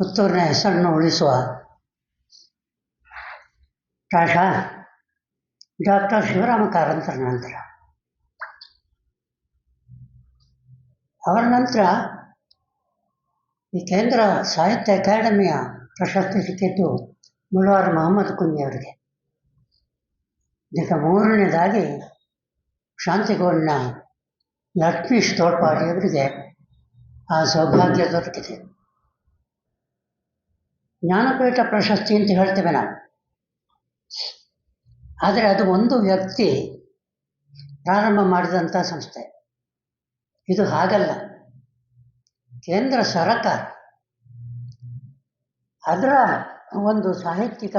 ಪುತ್ತೂರಿನ ಹೆಸರನ್ನು ಉಳಿಸುವ ರಾಜ ಡಾಕ್ಟರ್ ಶಿವರಾಮ ಕಾರಂತರ ನಂತರ. ಅವರ ನಂತರ ಈ ಕೇಂದ್ರ ಸಾಹಿತ್ಯ ಅಕಾಡೆಮಿಯ ಪ್ರಶಸ್ತಿ ಸಿಕ್ಕಿದ್ದು ಮುಳವಾರ್ ಮೊಹಮ್ಮದ್ ಕುಂಜಿ ಅವರಿಗೆ. ಈಗ ಮೂರನೇದಾಗಿ ಶಾಂತಿಗೋಲ್ನ ಲಕ್ಷ್ಮೀಶ್ ತೋಳ್ಪಾಡಿಯವರಿಗೆ ಆ ಸೌಭಾಗ್ಯ ದೊರಕಿದೆ. ಜ್ಞಾನಪೀಠ ಪ್ರಶಸ್ತಿ ಅಂತ ಹೇಳ್ತೇವೆ ನಾವು. ಆದರೆ ಅದು ಒಂದು ವ್ಯಕ್ತಿ ಪ್ರಾರಂಭ ಮಾಡಿದಂಥ ಸಂಸ್ಥೆ. ಇದು ಹಾಗಲ್ಲ. ಕೇಂದ್ರ ಸರಕಾರ ಅದರ ಒಂದು ಸಾಹಿತ್ಯಿಕ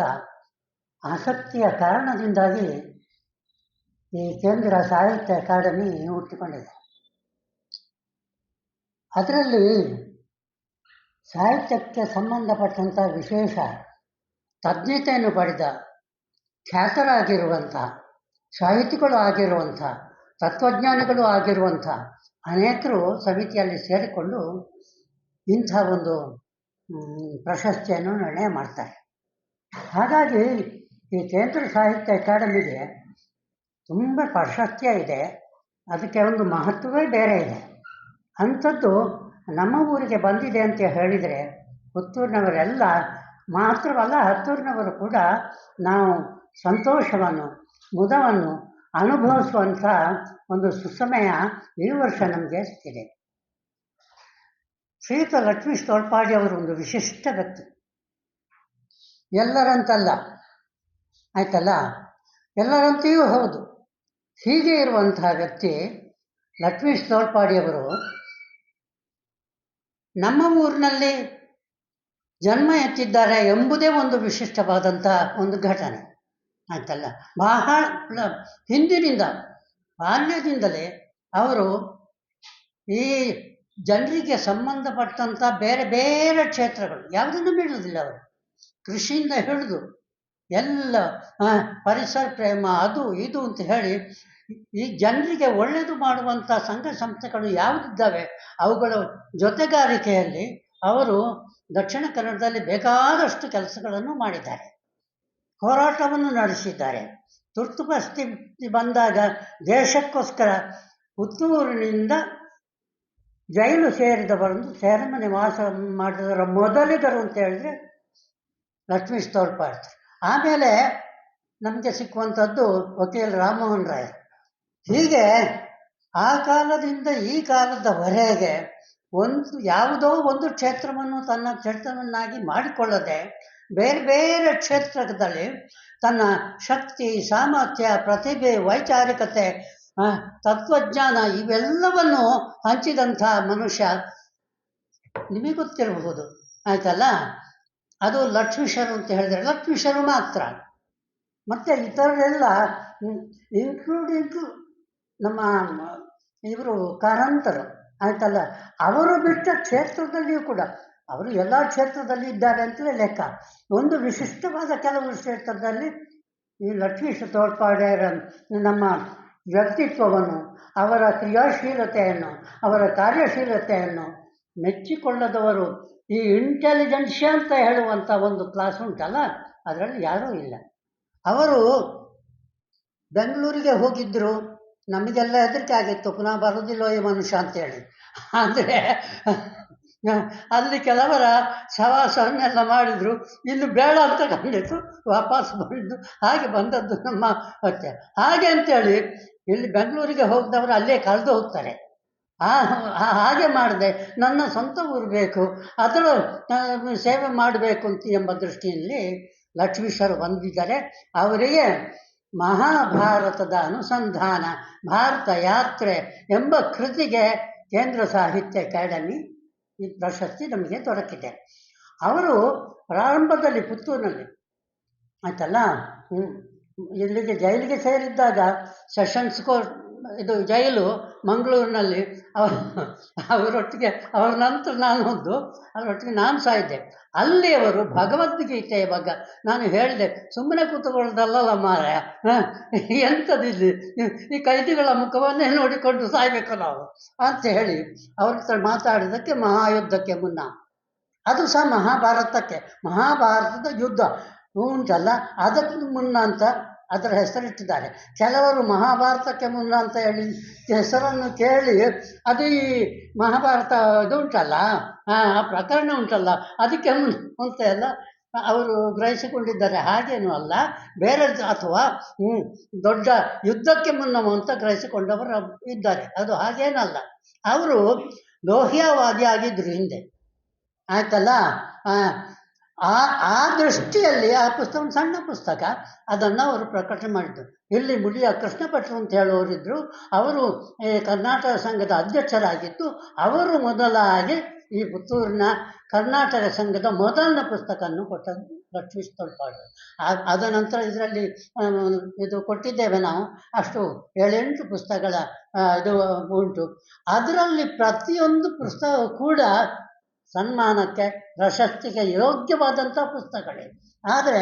ಆಸಕ್ತಿಯ ಕಾರಣದಿಂದಾಗಿ ಈ ಕೇಂದ್ರ ಸಾಹಿತ್ಯ ಅಕಾಡೆಮಿ ಹುಟ್ಟಿಕೊಂಡಿದೆ. ಅದರಲ್ಲಿ ಸಾಹಿತ್ಯಕ್ಕೆ ಸಂಬಂಧಪಟ್ಟಂಥ ವಿಶೇಷ ತಜ್ಞತೆಯನ್ನು ಪಡೆದ ಖ್ಯಾತರಾಗಿರುವಂಥ, ಸಾಹಿತಿಗಳು ಆಗಿರುವಂಥ, ತತ್ವಜ್ಞಾನಿಗಳು ಆಗಿರುವಂಥ ಅನೇಕರು ಸಮಿತಿಯಲ್ಲಿ ಸೇರಿಕೊಂಡು ಇಂಥ ಒಂದು ಪ್ರಶಸ್ತಿಯನ್ನು ನಿರ್ಣಯ ಮಾಡ್ತಾರೆ. ಹಾಗಾಗಿ ಈ ಕೇಂದ್ರ ಸಾಹಿತ್ಯ ಅಕಾಡೆಮಿಗೆ ತುಂಬ ಪ್ರಾಶಸ್ತ್ಯ ಇದೆ. ಅದಕ್ಕೆ ಒಂದು ಮಹತ್ವವೇ ಬೇರೆ ಇದೆ. ಅಂಥದ್ದು ನಮ್ಮ ಊರಿಗೆ ಬಂದಿದೆ ಅಂತ ಹೇಳಿದರೆ ಪುತ್ತೂರಿನವರೆಲ್ಲ, ಮಾತ್ರವಲ್ಲ ಹತ್ತೂರಿನವರು ಕೂಡ ನಾವು ಸಂತೋಷವನ್ನು, ಮುದವನ್ನು ಅನುಭವಿಸುವಂಥ ಒಂದು ಸುಸಮಯ ಈ ವರ್ಷ ನಮಗೆ ಸಿಕ್ಕಿದೆ ಶ್ರೀಯುತ ಲಕ್ಷ್ಮೀಶ್ ತೋಳ್ಪಾಡಿ ಅವರು ಒಂದು ವಿಶಿಷ್ಟ ವ್ಯಕ್ತಿ. ಎಲ್ಲರಂತಲ್ಲ, ಆಯ್ತಲ್ಲ? ಎಲ್ಲರಂತೆಯೂ ಹೌದು. ಹೀಗೆ ಇರುವಂತಹ ವ್ಯಕ್ತಿ ಲಕ್ಷ್ಮೀಶ್ ತೋಳ್ಪಾಡಿಯವರು ನಮ್ಮ ಊರಿನಲ್ಲಿ ಜನ್ಮ ಎತ್ತಿದ್ದಾರೆ ಎಂಬುದೇ ಒಂದು ವಿಶಿಷ್ಟವಾದಂಥ ಒಂದು ಘಟನೆ. ಆಯ್ತಲ್ಲ? ಬಹಳ ಹಿಂದಿನಿಂದ, ಬಾಲ್ಯದಿಂದಲೇ ಅವರು ಈ ಜನರಿಗೆ ಸಂಬಂಧಪಟ್ಟಂಥ ಬೇರೆ ಬೇರೆ ಕ್ಷೇತ್ರಗಳು, ಯಾವುದನ್ನು ಬಿಡುವುದಿಲ್ಲ ಅವರು. ಕೃಷಿಯಿಂದ ಹಿಡಿದು ಎಲ್ಲ ಪರಿಸರ ಪ್ರೇಮ, ಅದು, ಇದು ಅಂತ ಹೇಳಿ ಈ ಜನರಿಗೆ ಒಳ್ಳೆಯದು ಮಾಡುವಂಥ ಸಂಘ ಸಂಸ್ಥೆಗಳು ಯಾವುದಿದ್ದಾವೆ? ಅವುಗಳ ಜೊತೆಗಾರಿಕೆಯಲ್ಲಿ ಅವರು ದಕ್ಷಿಣ ಕನ್ನಡದಲ್ಲಿ ಬೇಕಾದಷ್ಟು ಕೆಲಸಗಳನ್ನು ಮಾಡಿದ್ದಾರೆ. ಹೋರಾಟವನ್ನು ನಡೆಸಿದ್ದಾರೆ. ತುರ್ತು ಪರಿಸ್ಥಿತಿ ಬಂದಾಗ ದೇಶಕ್ಕೋಸ್ಕರ ಪುತ್ತೂರಿನಿಂದ ಜೈಲು ಸೇರಿದವರನ್ನು ಸೆರೆಮನೆ ವಾಸ ಮಾಡಿದವರ ಮೊದಲಿಗರು ಅಂತ ಹೇಳಿದ್ರೆ ಲಕ್ಷ್ಮೀಶ್ ಆಮೇಲೆ ನಮಗೆ ಸಿಕ್ಕುವಂಥದ್ದು ವಕೀಲ ರಾಮಮೋಹನ್ ರಾಯ್. ಹೀಗೆ ಆ ಕಾಲದಿಂದ ಈ ಕಾಲದವರೆಗೆ ಒಂದು ಯಾವುದೋ ಒಂದು ಕ್ಷೇತ್ರವನ್ನು ತನ್ನ ಕ್ಷೇತ್ರವನ್ನಾಗಿ ಮಾಡಿಕೊಳ್ಳದೆ ಬೇರೆ ಬೇರೆ ಕ್ಷೇತ್ರದಲ್ಲಿ ತನ್ನ ಶಕ್ತಿ, ಸಾಮರ್ಥ್ಯ, ಪ್ರತಿಭೆ, ವೈಚಾರಿಕತೆ ತತ್ವಜ್ಞಾನ ಇವೆಲ್ಲವನ್ನು ಹಂಚಿದಂಥ ಮನುಷ್ಯ ನಿಮಗೆ ಗೊತ್ತಿರಬಹುದು. ಆಯ್ತಲ್ಲ? ಅದು ಲಕ್ಷ್ಮೀಶರು ಅಂತ ಹೇಳಿದರೆ ಲಕ್ಷ್ಮೀಶರು ಮಾತ್ರ. ಮತ್ತು ಇತರರೆಲ್ಲ ಇನ್ಕ್ಲೂಡಿಂಗ್ ನಮ್ಮ, ಇವರು ಕಾರಂತರು, ಆಯ್ತಲ್ಲ? ಅವರು ಬಿಟ್ಟ ಕ್ಷೇತ್ರದಲ್ಲಿಯೂ ಕೂಡ, ಅವರು ಎಲ್ಲ ಕ್ಷೇತ್ರದಲ್ಲಿ ಇದ್ದಾರೆ ಅಂತಲೇ ಲೆಕ್ಕ. ಒಂದು ವಿಶಿಷ್ಟವಾದ ಕೆಲವು ಕ್ಷೇತ್ರದಲ್ಲಿ ಈ ಲಕ್ಷ್ಮೀಶ ತೋಳ್ಪಾಡೆಯರ ನಮ್ಮ ವ್ಯಕ್ತಿತ್ವವನ್ನು, ಅವರ ಕ್ರಿಯಾಶೀಲತೆಯನ್ನು, ಅವರ ಕಾರ್ಯಶೀಲತೆಯನ್ನು ಮೆಚ್ಚಿಕೊಳ್ಳದವರು ಈ ಇಂಟೆಲಿಜೆನ್ಷಿಯಾ ಅಂತ ಹೇಳುವಂಥ ಒಂದು ಕ್ಲಾಸ್ ಉಂಟಲ್ಲ? ಅದರಲ್ಲಿ ಯಾರೂ ಇಲ್ಲ. ಅವರು ಬೆಂಗಳೂರಿಗೆ ಹೋಗಿದ್ದರು ನಮಗೆಲ್ಲ ಹೆದರಿಕೆ ಆಗಿತ್ತು ಪುನಃ ಬರೋದಿಲ್ಲೋ ಈ ಮನುಷ್ಯ ಅಂತೇಳಿ. ಅಂದರೆ ಅಲ್ಲಿ ಕೆಲವರ ಸವಾಸವನ್ನೆಲ್ಲ ಮಾಡಿದರು. ಇನ್ನು ಬೇಡ ಅಂತ ಕಂಡಿತು, ವಾಪಸ್ ಬಂದಿದ್ದು ಹಾಗೆ ಬಂದದ್ದು ನಮ್ಮ ಹೊಟ್ಟೆ ಹಾಗೆ ಅಂತೇಳಿ, ಇಲ್ಲಿ ಬೆಂಗಳೂರಿಗೆ ಹೋಗಿದವರು ಅಲ್ಲೇ ಕಳೆದು ಹೋಗ್ತಾರೆ. ಆ ಹಾಗೆ ಮಾಡಿದೆ. ನನ್ನ ಸ್ವಂತ ಊರು ಬೇಕು. ಅದರ ಸೇವೆ ಮಾಡಬೇಕು ಅಂತ ಎಂಬ ದೃಷ್ಟಿಯಲ್ಲಿ ಲಕ್ಷ್ಮೀಶ್ವರ ಬಂದಿದ್ದಾರೆ. ಅವರಿಗೆ ಮಹಾಭಾರತದ ಅನುಸಂಧಾನ, ಭಾರತ ಯಾತ್ರೆ ಎಂಬ ಕೃತಿಗೆ ಕೇಂದ್ರ ಸಾಹಿತ್ಯ ಅಕಾಡೆಮಿ ಈ ಪ್ರಶಸ್ತಿ ನಮಗೆ ದೊರಕಿದೆ. ಅವರು ಪ್ರಾರಂಭದಲ್ಲಿ ಪುತ್ತೂರಿನಲ್ಲಿ, ಆಯ್ತಲ್ಲ? ಇಲ್ಲಿಗೆ ಜೈಲಿಗೆ ಸೇರಿದ್ದಾಗ ಸೆಷನ್ಸ್ ಕೋರ್ಟ್ ಇದು ಜೈಲು ಮಂಗಳೂರಿನಲ್ಲಿ. ಅವ, ಅವರೊಟ್ಟಿಗೆ ಅವ್ರ ನಂತರ ನಾನು ಒಂದು, ಅವರೊಟ್ಟಿಗೆ ನಾನು ಸಹ ಇದ್ದೆ. ಅಲ್ಲಿ ಅವರು ಭಗವದ್ಗೀತೆಯ ಬಗ್ಗೆ ನಾನು ಹೇಳಿದೆ. ಸುಮ್ಮನೆ ಕೂತ್ಕೊಳ್ಳೋದಲ್ಲಲ್ಲ ಮಾರಾಯ? ಎಂಥದಿಲ್ಲಿ ಈ ಕೈದಿಗಳ ಮುಖವನ್ನೇ ನೋಡಿಕೊಂಡು ಸಾಯ್ಬೇಕು ನಾವು ಅಂತ ಹೇಳಿ ಅವ್ರ ಹತ್ರ ಮಾತಾಡಿದ್ದಕ್ಕೆ, ಮಹಾಯುದ್ಧಕ್ಕೆ ಮುನ್ನ. ಅದು ಸಹ ಮಹಾಭಾರತಕ್ಕೆ, ಮಹಾಭಾರತದ ಯುದ್ಧ. ಉಂಟಲ್ಲ ಅದಕ್ಕೆ ಮುನ್ನ ಅಂತ ಅದರ ಹೆಸರಿಟ್ಟಿದ್ದಾರೆ. ಕೆಲವರು ಮಹಾಭಾರತಕ್ಕೆ ಮುನ್ನ ಅಂತ ಹೇಳಿ ಹೆಸರನ್ನು ಕೇಳಿ, ಅದು ಈ ಮಹಾಭಾರತ ಇದು ಉಂಟಲ್ಲ? ಆ ಪ್ರಕರಣ ಉಂಟಲ್ಲ? ಅದಕ್ಕೆ ಮುನ್ನ ಅಂತ ಎಲ್ಲ ಅವರು ಗ್ರಹಿಸಿಕೊಂಡಿದ್ದಾರೆ. ಹಾಗೇನೂ ಅಲ್ಲ, ಬೇರೆ ಅಥವಾ ದೊಡ್ಡ ಯುದ್ಧಕ್ಕೆ ಮುನ್ನವು ಅಂತ ಗ್ರಹಿಸಿಕೊಂಡವರು ಇದ್ದಾರೆ. ಅದು ಹಾಗೇನಲ್ಲ. ಅವರು ಲೋಹ್ಯವಾದಿ ಆಗಿದ್ದರು ಹಿಂದೆ. ಆಯ್ತಲ್ಲ? ಆ, ಆ ದೃಷ್ಟಿಯಲ್ಲಿ ಆ ಪುಸ್ತಕ ಒಂದು ಸಣ್ಣ ಪುಸ್ತಕ. ಅದನ್ನು ಅವರು ಪ್ರಕಟಣೆ ಮಾಡಿದರು. ಇಲ್ಲಿ ಮುಡಿಯ ಕೃಷ್ಣ ಭಟ್ರು ಅಂತ ಹೇಳುವವರಿದ್ದರು ಅವರು ಕರ್ನಾಟಕ ಸಂಘದ ಅಧ್ಯಕ್ಷರಾಗಿದ್ದು ಅವರು ಮೊದಲಾಗಿ ಈ ಪುತ್ತೂರಿನ ಕರ್ನಾಟಕ ಸಂಘದ ಮೊದಲನೇ ಪುಸ್ತಕವನ್ನು ಕೊಟ್ಟದ್ದು ಲಕ್ಷ್ಮೀ ತೊಳ್ಪಾಡು ಆ- ಅದ ನಂತರ ಇದರಲ್ಲಿ ಇದು ಕೊಟ್ಟಿದ್ದೇವೆ ನಾವು. ಅಷ್ಟು ಏಳೆಂಟು ಪುಸ್ತಕಗಳ ಇದು ಉಂಟು. ಅದರಲ್ಲಿ ಪ್ರತಿಯೊಂದು ಪುಸ್ತಕ ಕೂಡ ಸನ್ಮಾನಕ್ಕೆ ಪ್ರಶಸ್ತಿಗೆ ಯೋಗ್ಯವಾದಂಥ ಪುಸ್ತಕಗಳೇ. ಆದರೆ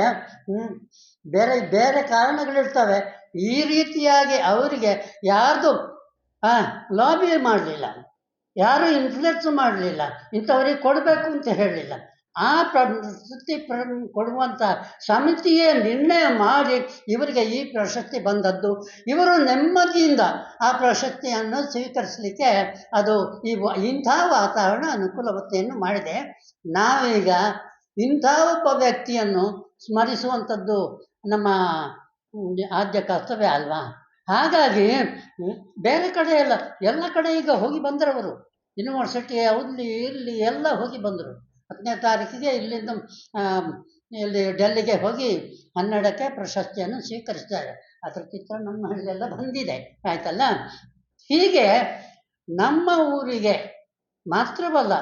ಬೇರೆ ಬೇರೆ ಕಾರಣಗಳಿರ್ತವೆ. ಈ ರೀತಿಯಾಗಿ ಅವರಿಗೆ ಯಾರ್ದು ಲಾಬಿ ಮಾಡಲಿಲ್ಲ. ಯಾರು ಇನ್ಫ್ಲುಯೆನ್ಸ್ ಮಾಡಲಿಲ್ಲ. ಇಂಥವ್ರಿಗೆ ಕೊಡಬೇಕು ಅಂತ ಹೇಳಲಿಲ್ಲ ಆ ಪ್ರ ಪ್ರಶಸ್ತಿ ಪ್ರ ಕೊಡುವಂಥ ಸಮಿತಿಯೇ ನಿರ್ಣಯ ಮಾಡಿ ಇವರಿಗೆ ಈ ಪ್ರಶಸ್ತಿ ಬಂದದ್ದು. ಇವರು ನೆಮ್ಮದಿಯಿಂದ ಆ ಪ್ರಶಸ್ತಿಯನ್ನು ಸ್ವೀಕರಿಸಲಿಕ್ಕೆ ಅದು ಈ ಇಂಥ ವಾತಾವರಣ ಅನುಕೂಲವತೆಯನ್ನು ಮಾಡಿದೆ. ನಾವೀಗ ಇಂಥ ಒಬ್ಬ ವ್ಯಕ್ತಿಯನ್ನು ಸ್ಮರಿಸುವಂಥದ್ದು ನಮ್ಮ ಆದ್ಯ ಕರ್ತವ್ಯ ಅಲ್ವಾ? ಹಾಗಾಗಿ ಬೇರೆ ಕಡೆ ಎಲ್ಲ ಎಲ್ಲ ಕಡೆ ಈಗ ಹೋಗಿ ಬಂದರವರು. ಯೂನಿವರ್ಸಿಟಿ ಅಲ್ಲಿ ಇಲ್ಲಿ ಎಲ್ಲ ಹೋಗಿ ಬಂದರು. ಹತ್ತನೇ ತಾರೀಕಿಗೆ ಇಲ್ಲಿಂದ ಇಲ್ಲಿ ಡೆಲ್ಲಿಗೆ ಹೋಗಿ ಹನ್ನೆರಡಕ್ಕೆ ಪ್ರಶಸ್ತಿಯನ್ನು ಸ್ವೀಕರಿಸಿದ್ದಾರೆ ಅದರ ಚಿತ್ರ ನಮ್ಮ ಹಳ್ಳಿಯೆಲ್ಲ ಬಂದಿದೆ. ಆಯ್ತಲ್ಲ? ಹೀಗೆ ನಮ್ಮ ಊರಿಗೆ ಮಾತ್ರವಲ್ಲ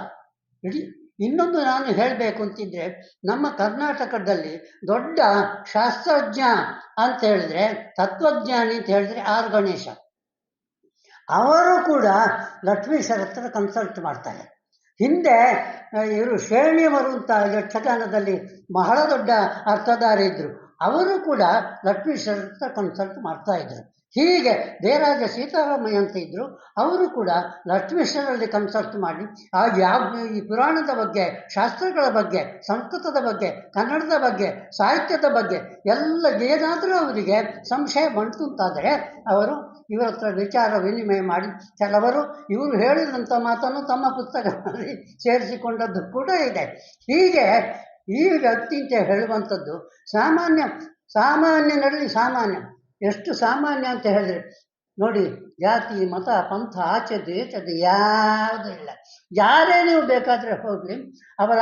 ಇಡೀ ಇನ್ನೊಂದು ನಾನು ಹೇಳಬೇಕು ಅಂತಿದ್ರೆ, ನಮ್ಮ ಕರ್ನಾಟಕದಲ್ಲಿ ದೊಡ್ಡ ಶಾಸ್ತ್ರಜ್ಞ ಅಂತ ಹೇಳಿದ್ರೆ, ತತ್ವಜ್ಞಾನಿ ಅಂತ ಹೇಳಿದ್ರೆ ಆರ್ ಗಣೇಶ. ಅವರು ಕೂಡ ಲಕ್ಷ್ಮೀಶರ ಹತ್ರ ಕನ್ಸಲ್ಟ್ ಮಾಡ್ತಾರೆ. ಹಿಂದೆ ಇವರು ಶ್ರೇಣಿಯವರು ಅಂತ ಯಕ್ಷಗಾನದಲ್ಲಿ ಬಹಳ ದೊಡ್ಡ ಅರ್ಥಧಾರಿ ಇದ್ದರು ಅವರು ಕೂಡ ಹತ್ರ ಕನ್ಸಲ್ಟ್ ಮಾಡ್ತಾ ಇದ್ರು. ಹೀಗೆ ದೇರಾಜ ಸೀತಾರಾಮಯ್ಯ ಅಂತ ಇದ್ದರು ಅವರು ಕೂಡ ಲಕ್ಷ್ಮೀಶ್ವರಲ್ಲಿ ಕನ್ಸಲ್ಟ್ ಮಾಡಿ, ಆ ಯಾವ ಈ ಪುರಾಣದ ಬಗ್ಗೆ, ಶಾಸ್ತ್ರಗಳ ಬಗ್ಗೆ, ಸಂಸ್ಕೃತದ ಬಗ್ಗೆ, ಕನ್ನಡದ ಬಗ್ಗೆ, ಸಾಹಿತ್ಯದ ಬಗ್ಗೆ ಎಲ್ಲ ಏನಾದರೂ ಅವರಿಗೆ ಸಂಶಯ ಬಂತು ಅಂತಾದರೆ ಅವರು ಇವರ ಹತ್ರ ವಿಚಾರ ವಿನಿಮಯ ಮಾಡಿ, ಕೆಲವರು ಇವರು ಹೇಳಿದಂಥ ಮಾತನ್ನು ತಮ್ಮ ಪುಸ್ತಕದಲ್ಲಿ ಸೇರಿಸಿಕೊಂಡದ್ದು ಕೂಡ ಇದೆ. ಹೀಗೆ ಈ ಅತ್ಯಂತ ಅಂತ ಹೇಳುವಂಥದ್ದು ಸಾಮಾನ್ಯ, ಸಾಮಾನ್ಯನಲ್ಲಿ ಸಾಮಾನ್ಯ. ಎಷ್ಟು ಸಾಮಾನ್ಯ ಅಂತ ಹೇಳಿದ್ರೆ, ನೋಡಿ, ಜಾತಿ, ಮತ, ಪಂಥ, ಆಚೆ ದೇಶದ್ದು ಯಾವುದೂ ಇಲ್ಲ. ಯಾರೇ ನೀವು ಬೇಕಾದರೆ ಹೋಗಲಿ, ಅವರ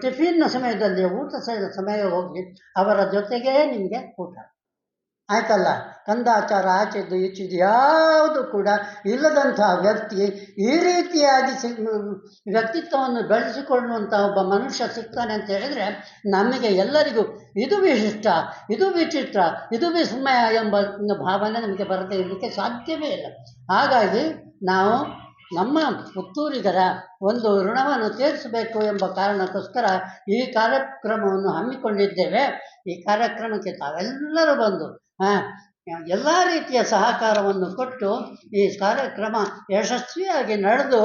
ಟಿಫಿನ್ನ ಸಮಯದಲ್ಲಿ, ಊಟ ಸಮಯ ಹೋಗಲಿ, ಅವರ ಜೊತೆಗೇ ನಿಮಗೆ ಊಟ. ಆಯ್ತಲ್ಲ ಕಂದಾಚಾರ ಆಚೆದು ಈಚೆದು ಯಾವುದು ಕೂಡ ಇಲ್ಲದಂತಹ ವ್ಯಕ್ತಿ ಈ ರೀತಿಯಾಗಿ ಸಿ ವ್ಯಕ್ತಿತ್ವವನ್ನು ಬೆಳೆಸಿಕೊಳ್ಳುವಂಥ ಒಬ್ಬ ಮನುಷ್ಯ ಸಿಗ್ತಾನೆ ಅಂತ ಹೇಳಿದರೆ ನಮಗೆ ಎಲ್ಲರಿಗೂ ಇದು ವಿಶಿಷ್ಟ ಇದು ವಿಚಿತ್ರ ಇದು ವಿಸ್ಮಯ ಎಂಬ ಭಾವನೆ ನಮಗೆ ಬರದೇ ಇರಲಿಕ್ಕೆ ಸಾಧ್ಯವೇ ಇಲ್ಲ. ಹಾಗಾಗಿ ನಾವು ನಮ್ಮ ಪುತ್ತೂರಿಗರ ಒಂದು ಋಣವನ್ನು ತೀರಿಸಬೇಕು ಎಂಬ ಕಾರಣಕ್ಕೋಸ್ಕರ ಈ ಕಾರ್ಯಕ್ರಮವನ್ನು ಹಮ್ಮಿಕೊಂಡಿದ್ದೇವೆ. ಈ ಕಾರ್ಯಕ್ರಮಕ್ಕೆ ತಾವೆಲ್ಲರೂ ಬಂದು ಎಲ್ಲ ರೀತಿಯ ಸಹಕಾರವನ್ನು ಕೊಟ್ಟು ಈ ಕಾರ್ಯಕ್ರಮ ಯಶಸ್ವಿಯಾಗಿ ನಡೆದು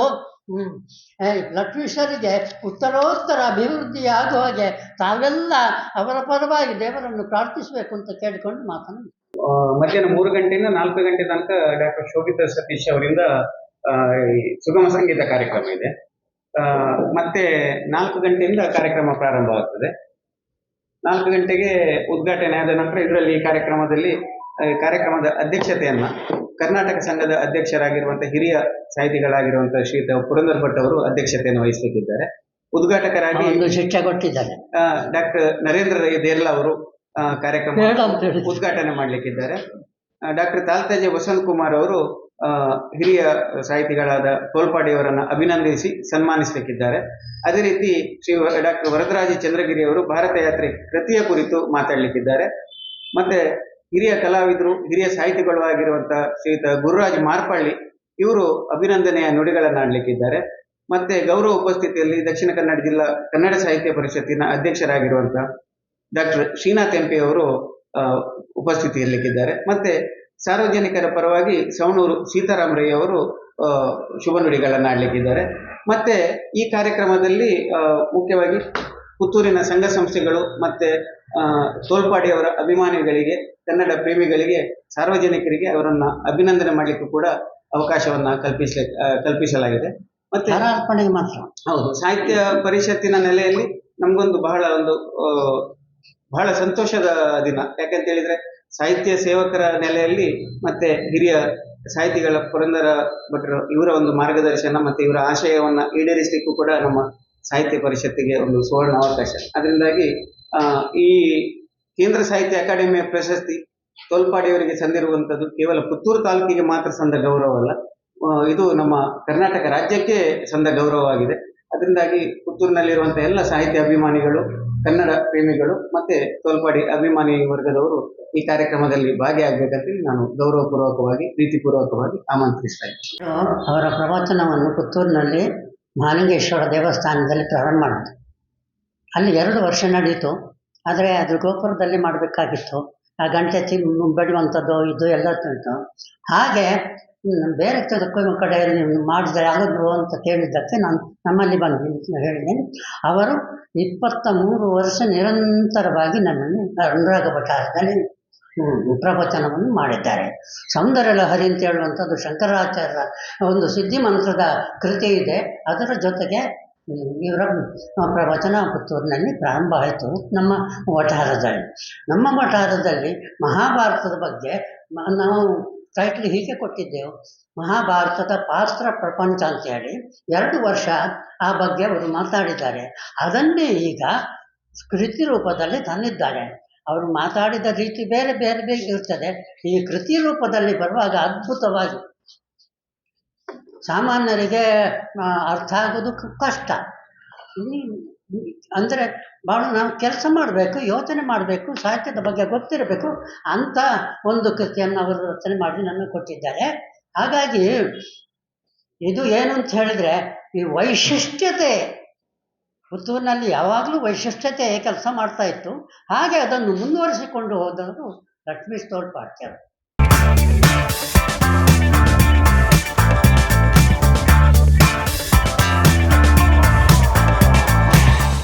ಲಕ್ಷ್ಮೀಶ್ವರಿಗೆ ಉತ್ತರೋತ್ತರ ಅಭಿವೃದ್ಧಿ ಆಗುವ ಹಾಗೆ ತಾವೆಲ್ಲ ಅವರ ಪರವಾಗಿ ದೇವರನ್ನು ಪ್ರಾರ್ಥಿಸಬೇಕು ಅಂತ ಕೇಳಿಕೊಂಡು ಮಾತನ್ನು ಮಧ್ಯಾಹ್ನ ಮೂರು ಗಂಟೆಯಿಂದ ನಾಲ್ಕು ಗಂಟೆ ತನಕ ಡಾಕ್ಟರ್ ಶೋಭಿತಾ ಸತೀಶ್ ಅವರಿಂದ ಸುಗಮ ಸಂಗೀತ ಕಾರ್ಯಕ್ರಮ ಇದೆ. ಮತ್ತೆ ನಾಲ್ಕು ಗಂಟೆಯಿಂದ ಕಾರ್ಯಕ್ರಮ ಪ್ರಾರಂಭವಾಗ್ತದೆ. ನಾಲ್ಕು ಗಂಟೆಗೆ ಉದ್ಘಾಟನೆ ಆದ ನಂತರ ಇದರಲ್ಲಿ ಈ ಕಾರ್ಯಕ್ರಮದಲ್ಲಿ ಕಾರ್ಯಕ್ರಮದ ಅಧ್ಯಕ್ಷತೆಯನ್ನ ಕರ್ನಾಟಕ ಸಂಘದ ಅಧ್ಯಕ್ಷರಾಗಿರುವಂತಹ ಹಿರಿಯ ಸಾಹಿತಿಗಳಾಗಿರುವಂತಹ ಶ್ರೀತ ಪುರಂದರ್ ಭಟ್ ಅವರು ಅಧ್ಯಕ್ಷತೆಯನ್ನು ವಹಿಸಲಿಕ್ಕಿದ್ದಾರೆ ಉದ್ಘಾಟಕರಾಗಿ ಶಿಕ್ಷೆ ಕೊಟ್ಟಿದ್ದಾರೆ. ಡಾಕ್ಟರ್ ನರೇಂದ್ರ ರೈ ದೇರ್ಲ ಅವರು ಕಾರ್ಯಕ್ರಮ. ಉದ್ಘಾಟನೆ ಮಾಡಲಿಕ್ಕಿದ್ದಾರೆ. ಡಾಕ್ಟರ್ ತಾಲ್ತಾಜೆ ವಸಂತ್ ಕುಮಾರ್ ಅವರು ಹಿರಿಯ ಸಾಹಿತಿಗಳಾದ ತೋಲ್ಪಾಡಿಯವರನ್ನು ಅಭಿನಂದಿಸಿ ಸನ್ಮಾನಿಸಬೇಕಿದ್ದಾರೆ. ಅದೇ ರೀತಿ ಶ್ರೀ ಡಾಕ್ಟರ್ ವರದರಾಜ ಚಂದ್ರಗಿರಿಯವರು ಭಾರತ ಯಾತ್ರೆ ಕೃತಿಯ ಕುರಿತು ಮಾತಾಡಲಿಕ್ಕಿದ್ದಾರೆ. ಮತ್ತೆ ಹಿರಿಯ ಕಲಾವಿದರು, ಹಿರಿಯ ಸಾಹಿತಿಗಳು ಆಗಿರುವಂತಹ ಶ್ರೀಯುತ ಗುರುರಾಜ್ ಮಾರ್ಪಳ್ಳಿ, ಇವರು ಅಭಿನಂದನೆಯ ನುಡಿಗಳನ್ನು ಆಡಲಿಕ್ಕಿದ್ದಾರೆ. ಮತ್ತೆ ಗೌರವ ಉಪಸ್ಥಿತಿಯಲ್ಲಿ ದಕ್ಷಿಣ ಕನ್ನಡ ಜಿಲ್ಲಾ ಕನ್ನಡ ಸಾಹಿತ್ಯ ಪರಿಷತ್ತಿನ ಅಧ್ಯಕ್ಷರಾಗಿರುವಂತಹ ಡಾಕ್ಟರ್ ಶ್ರೀನಾಥ್ ಎಂಪಿ ಅವರು ಉಪಸ್ಥಿತಿಯಲ್ಲಿದ್ದಾರೆ ಮತ್ತೆ ಸಾರ್ವಜನಿಕರ ಪರವಾಗಿ ಸವಣೂರು ಸೀತಾರಾಮ್ ರೈ ಅವರು ಆ, ಶುಭ ನುಡಿಗಳನ್ನು ಆಡಲಿಕ್ಕಿದ್ದಾರೆ. ಮತ್ತೆ ಈ ಕಾರ್ಯಕ್ರಮದಲ್ಲಿ ಮುಖ್ಯವಾಗಿ ಪುತ್ತೂರಿನ ಸಂಘ ಸಂಸ್ಥೆಗಳು ಮತ್ತೆ ತೋಲ್ಪಾಡಿಯವರ ಅಭಿಮಾನಿಗಳಿಗೆ ಕನ್ನಡ ಪ್ರೇಮಿಗಳಿಗೆ ಸಾರ್ವಜನಿಕರಿಗೆ ಅವರನ್ನು ಅಭಿನಂದನೆ ಮಾಡಲಿಕ್ಕೂ ಕೂಡ ಅವಕಾಶವನ್ನು ಕಲ್ಪಿಸಲಿ ಕಲ್ಪಿಸಲಾಗಿದೆ. ಮತ್ತೆ ಹಾರಾರ್ಪಣೆಗೆ ಮಾತ್ರ. ಹೌದು ಸಾಹಿತ್ಯ ಪರಿಷತ್ತಿನ ನೆಲೆಯಲ್ಲಿ ನಮಗೊಂದು ಬಹಳ ಒಂದು ಬಹಳ ಸಂತೋಷದ ದಿನ. ಯಾಕಂತ ಹೇಳಿದ್ರೆ ಸಾಹಿತ್ಯ ಸೇವಕರ ನೆಲೆಯಲ್ಲಿ ಮತ್ತೆ ಹಿರಿಯ ಸಾಹಿತಿಗಳ ಪುರಂದರ ಭಟ್ರು, ಇವರ ಒಂದು ಮಾರ್ಗದರ್ಶನ ಮತ್ತೆ ಇವರ ಆಶಯವನ್ನು ಈಡೇರಿಸಲಿಕ್ಕೂ ಕೂಡ ನಮ್ಮ ಸಾಹಿತ್ಯ ಪರಿಷತ್ತಿಗೆ ಒಂದು ಸುವರ್ಣ ಅವಕಾಶ. ಅದರಿಂದಾಗಿ ಈ ಕೇಂದ್ರ ಸಾಹಿತ್ಯ ಅಕಾಡೆಮಿಯ ಪ್ರಶಸ್ತಿ ತೋಲ್ಪಾಡಿಯವರಿಗೆ ಸಂದಿರುವಂಥದ್ದು ಕೇವಲ ಪುತ್ತೂರು ತಾಲೂಕಿಗೆ ಮಾತ್ರ ಸಂದ ಗೌರವ ಅಲ್ಲ. ಇದು ನಮ್ಮ ಕರ್ನಾಟಕ ರಾಜ್ಯಕ್ಕೆ ಸಂದ ಗೌರವವಾಗಿದೆ. ಅದರಿಂದಾಗಿ ಪುತ್ತೂರಿನಲ್ಲಿರುವಂಥ ಎಲ್ಲ ಸಾಹಿತ್ಯ ಅಭಿಮಾನಿಗಳು ಕನ್ನಡ ಪ್ರೇಮಿಗಳು ಮತ್ತೆ ತೋಲ್ಪಾಡಿ ಅಭಿಮಾನಿ ವರ್ಗದವರು ಈ ಕಾರ್ಯಕ್ರಮದಲ್ಲಿ ಭಾಗಿಯಾಗಬೇಕಂತೇಳಿ ನಾನು ಗೌರವಪೂರ್ವಕವಾಗಿ, ಪ್ರೀತಿಪೂರ್ವಕವಾಗಿ ಆಮಂತ್ರಿಸ್ತಾ ಇದ್ದೀನಿ. ಅವರ ಪ್ರವಚನವನ್ನು ಪುತ್ತೂರಿನಲ್ಲಿ ಮಹಾಲಿಂಗೇಶ್ವರ ದೇವಸ್ಥಾನದಲ್ಲಿ ಪ್ರಾರಂಭ ಮಾಡಿದ್ರು. ಅಲ್ಲಿ ಎರಡು ವರ್ಷ ನಡೆಯಿತು ಆದರೆ ಅದು ಗೋಪುರದಲ್ಲಿ ಮಾಡಬೇಕಾಗಿತ್ತು. ಆ ಗಂಟೆ ತಿ ಬಡಿಯುವಂಥದ್ದು, ಇದು ಎಲ್ಲ ತಿಳಿತು ಹಾಗೆ ಬೇರೆ ಕಡೆ ಕಡೆಯಲ್ಲಿ ಮಾಡಿದರೆ ಆಗೋದು ಅಂತ ಕೇಳಿದ್ದಕ್ಕೆ ನಾನು ನಮ್ಮಲ್ಲಿ ಬಂದು ಹೇಳಿದ್ದೇನೆ ಅವರು ಇಪ್ಪತ್ತ ಮೂರು ವರ್ಷ ನಿರಂತರವಾಗಿ ನನ್ನನ್ನು ಅನುರಾಗ ಭಟ್ಟಾರದಲ್ಲಿ ಪ್ರವಚನವನ್ನು ಮಾಡಿದ್ದಾರೆ. ಸೌಂದರ್ಯ ಲಹರಿ ಅಂತ ಹೇಳುವಂಥದ್ದು ಶಂಕರಾಚಾರ್ಯರ ಒಂದು ಸಿದ್ಧಿ ಮಂತ್ರದ ಕೃತಿ ಇದೆ. ಅದರ ಜೊತೆಗೆ ಇವರ ಪ್ರವಚನ ಪುತ್ತೂರಿನಲ್ಲಿ ಪ್ರಾರಂಭ ಆಯಿತು ನಮ್ಮ ವಠಾರದಲ್ಲಿ. ನಮ್ಮ ವಠಾರದಲ್ಲಿ ಮಹಾಭಾರತದ ಬಗ್ಗೆ ನಾವು ಟೈಟ್ಲ್ ಹೀಗೆ ಕೊಟ್ಟಿದ್ದೆವು. ಮಹಾಭಾರತದ ಪಾತ್ರ ಪ್ರಪಂಚ ಅಂತ ಹೇಳಿ ಎರಡು ವರ್ಷ ಆ ಬಗ್ಗೆ ಅವರು ಮಾತಾಡಿದ್ದಾರೆ. ಅದನ್ನೇ ಈಗ ಕೃತಿ ರೂಪದಲ್ಲಿ ತಂದಿದ್ದಾರೆ. ಅವರು ಮಾತಾಡಿದ ರೀತಿ ಬೇರೆ ಬೇರೆ ಬೇರೆ ಇರ್ತದೆ. ಈ ಕೃತಿ ರೂಪದಲ್ಲಿ ಬರುವಾಗ ಅದ್ಭುತವಾಗಿ ಸಾಮಾನ್ಯರಿಗೆ ಅರ್ಥ ಆಗೋದು ಕಷ್ಟ. ಅಂದರೆ ಭಾಳ ನಾವು ಕೆಲಸ ಮಾಡಬೇಕು, ಯೋಚನೆ ಮಾಡಬೇಕು, ಸಾಹಿತ್ಯದ ಬಗ್ಗೆ ಗೊತ್ತಿರಬೇಕು ಅಂತ ಒಂದು ಕೃತಿಯನ್ನು ಅವರು ರಚನೆ ಮಾಡಿ ನಮಗೆ ಕೊಟ್ಟಿದ್ದಾರೆ. ಹಾಗಾಗಿ ಇದು ಏನು ಅಂತ ಹೇಳಿದ್ರೆ ಈ ವೈಶಿಷ್ಟ್ಯತೆ, ಪುತ್ತೂರಿನಲ್ಲಿ ಯಾವಾಗಲೂ ವೈಶಿಷ್ಟ್ಯತೆ ಕೆಲಸ ಮಾಡ್ತಾ ಇತ್ತು. ಹಾಗೆ ಅದನ್ನು ಮುಂದುವರಿಸಿಕೊಂಡು ಹೋದವರು ಲಕ್ಷ್ಮೀ ತೋಳ್ಪಾಡ್ತಾರೆ